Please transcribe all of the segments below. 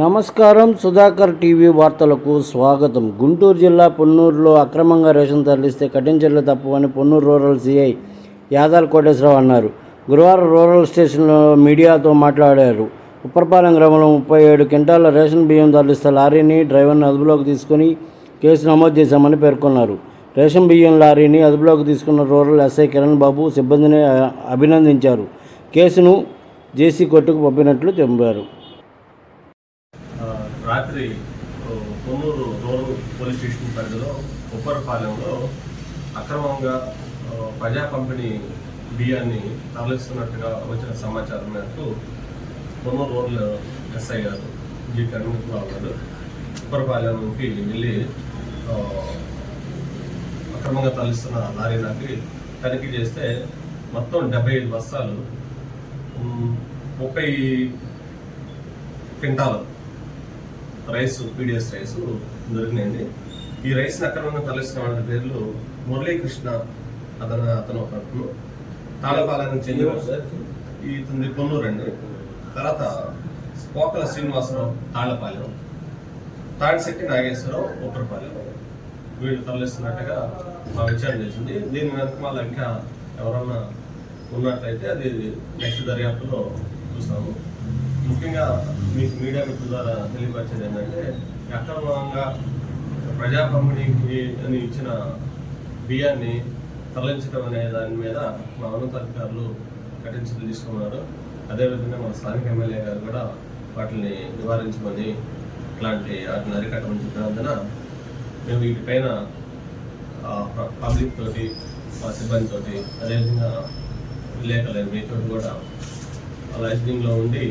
నమస్కారం సుధాకర్ టీవీ వార్తలకు స్వాగతం. గుంటూరు జిల్లా పొన్నూరులో అక్రమంగా రేషన్ తరలిస్తే కఠిన చర్యలు తప్పవని పొన్నూరు రూరల్ సిఐ యాదాల్ కోటేశ్వరరావు అన్నారు. గురువారం రూరల్ స్టేషన్లో మీడియాతో మాట్లాడారు. ఉప్పరపాలెం గ్రామంలో ముప్పై ఏడు క్వింటాల రేషన్ బియ్యం తరలిస్తే లారీని డ్రైవర్ని అదుపులోకి తీసుకుని కేసు నమోదు చేశామని పేర్కొన్నారు. రేషన్ బియ్యం లారీని అదుపులోకి తీసుకున్న రూరల్ ఎస్ఐ కిరణ్ బాబు సిబ్బందిని అభినందించారు. కేసును జేసీ కోర్టుకు పంపినట్లు తెలిపారు రాత్రి కొన్నూరు రూరల్ పోలీస్ స్టేషన్ పరిధిలో ఉప్పరపాలెంలో అక్రమంగా ప్రజా పంపిణీ బియ్యాన్ని తరలిస్తున్నట్టుగా వచ్చిన సమాచారం మేరకు కొన్నూరు రూరల్ ఎస్ఐ గారు జి కరుణకుమార్ గారు ఉప్పరపాలెంకి వెళ్ళి అక్రమంగా తరలిస్తున్న లారీ నాకి తనిఖీ చేస్తే మొత్తం డెబ్బై ఐదు బస్తాలు ముప్పై క్వింటాలు రైస్ పీడిఎస్ రైస్ దొరికినాయండి. ఈ రైస్ని అక్రమంగా తరలిస్తున్న వాళ్ళ పేర్లు మురళీకృష్ణ అతను అతను ఒక అతను. తాళపాలెం చెందిన ఇతని పొన్నూరు అండి. తర్వాత పోకల శ్రీనివాసరావు తాళపాలెం తాడిశెట్టి నాగేశ్వరరావు ఉప్పరపాలెం. వీళ్ళు తరలిస్తున్నట్టుగా మా విచారణ చేసింది. దీని వెనక మళ్ళీ ఇంకా ఎవరన్నా ఉన్నట్లయితే అది నెక్స్ట్ దర్యాప్తులో చూస్తాము. ముఖ్యంగా మీకు మీడియా మిత్రుల ద్వారా తెలియపరిచేది ఏంటంటే అక్రమంగా ప్రజా పంపిణీకి అని ఇచ్చిన బియ్యాన్ని తరలించడం అనే దాని మీద మా ఉన్నతాధికారులు కఠిన చర్యలు తీసుకున్నారు. అదేవిధంగా మన స్థానిక ఎమ్మెల్యే గారు కూడా వాటిని నివారించమని ఇలాంటి వాటిని అరికట్టమని చెప్పినందున మేము వీటిపైన పబ్లిక్ తోటి మా సిబ్బంది తోటి అదేవిధంగా విలేకరులు మీతో కూడా రైజింగ్లో ఉండి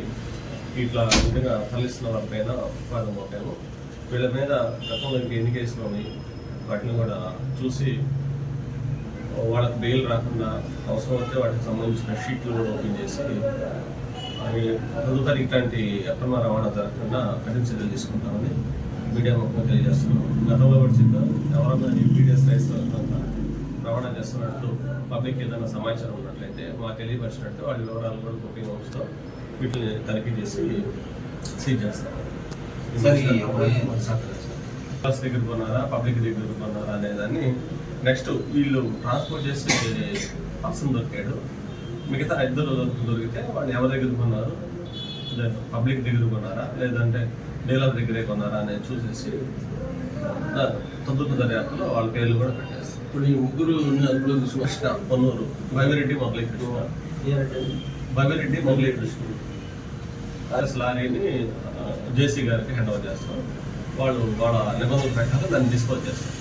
ఇట్లా విధంగా తరలిస్తున్న వారిపైన ఉపాధి పట్టాము వీళ్ళ మీద గతంలో ఇంకా ఎన్ని కేసులు ఉన్నాయి వాటిని కూడా చూసి వాళ్ళకి బెయిల్ రాకుండా అవసరం వస్తే వాటికి సంబంధించిన షీట్లు కూడా ఓపెన్ చేసి అవి తదుపరి ఇట్లాంటి అక్రమ రవాణా జరగకుండా కఠిన చర్యలు తీసుకుంటామని మీడియా ముఖ్యంగా తెలియజేస్తున్నాం గతంలో కూడా చెప్పారు ఎవరన్నా ఈ రైస్ చేస్తున్నట్టు పబ్లిక్ ఏదైనా సమాచారం ఉన్నట్లయితే మాకు తెలియపరిచినట్టు వాళ్ళ వివరాలు కూడా బుకింగ్ ఉంచుతాం వీటిని తనిఖీ చేసి సీజ్ చేస్తాం. బస్ దగ్గర కొన్నారా పబ్లిక్ దగ్గర కొన్నారా అనేదాన్ని నెక్స్ట్ వీళ్ళు ట్రాన్స్పోర్ట్ చేసే పర్సన్ దొరికాడు. మిగతా ఇద్దరు దొరికితే వాళ్ళు ఎవరి దగ్గర కొన్నారు పబ్లిక్ దగ్గర కొన్నారా లేదంటే డీలర్ దగ్గరే కొన్నారా అనేది చూసేసి తదుపరి దర్యాప్తులో వాళ్ళ పేర్లు కూడా పెట్టేస్తారు ఇప్పుడు ఈ ముగ్గురు తీసుకున్న కృష్ణ పొన్నూరు భవిరెడ్డి మొగలి కృష్ణ భవిరెడ్డి మొగలి కృష్ణ ఆర్ఎస్ లారీని జేసీ గారికి హ్యాండ్ ఓవర్ చేస్తాం. వాళ్ళు వాళ్ళ నిబంధనలు ప్రకారం దాన్ని డిస్పోజ్ చేస్తారు.